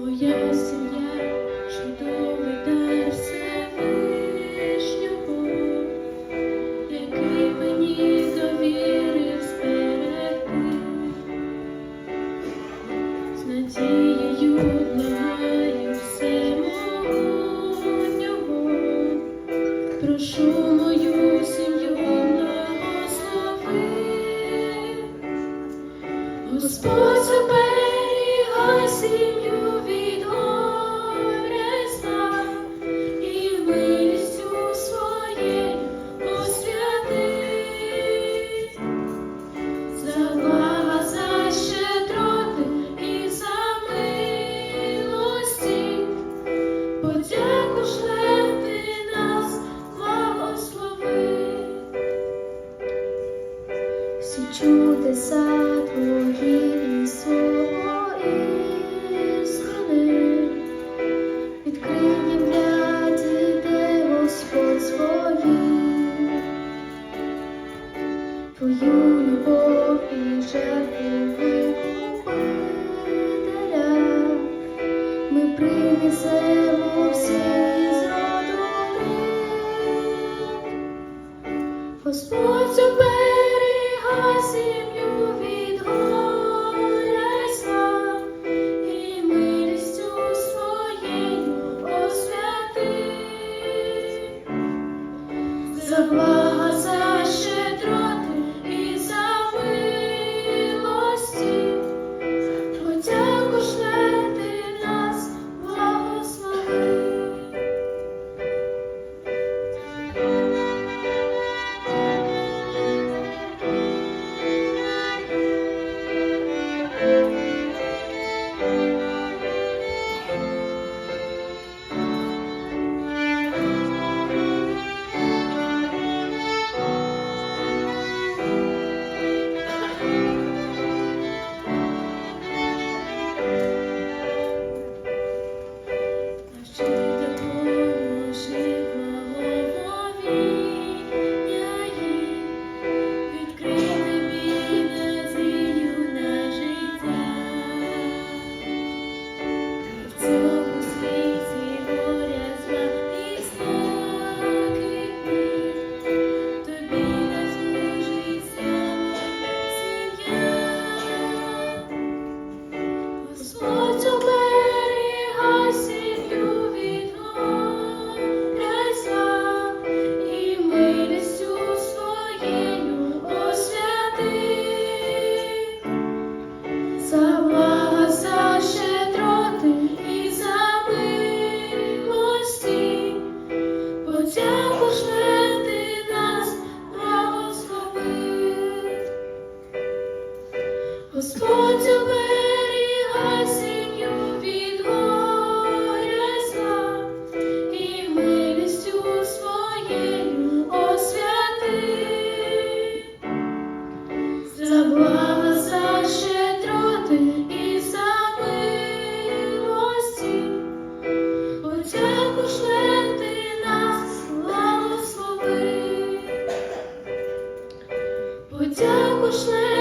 моя сім'я, чудовий дар Всевишнього, який мені довірив спереди, з надією благаю всемогутнього, прошу мою сім'ю благослови, Господь осінню війну. Мою любов і жертву викупителя ми принесемо всі з роду. Господь sleep.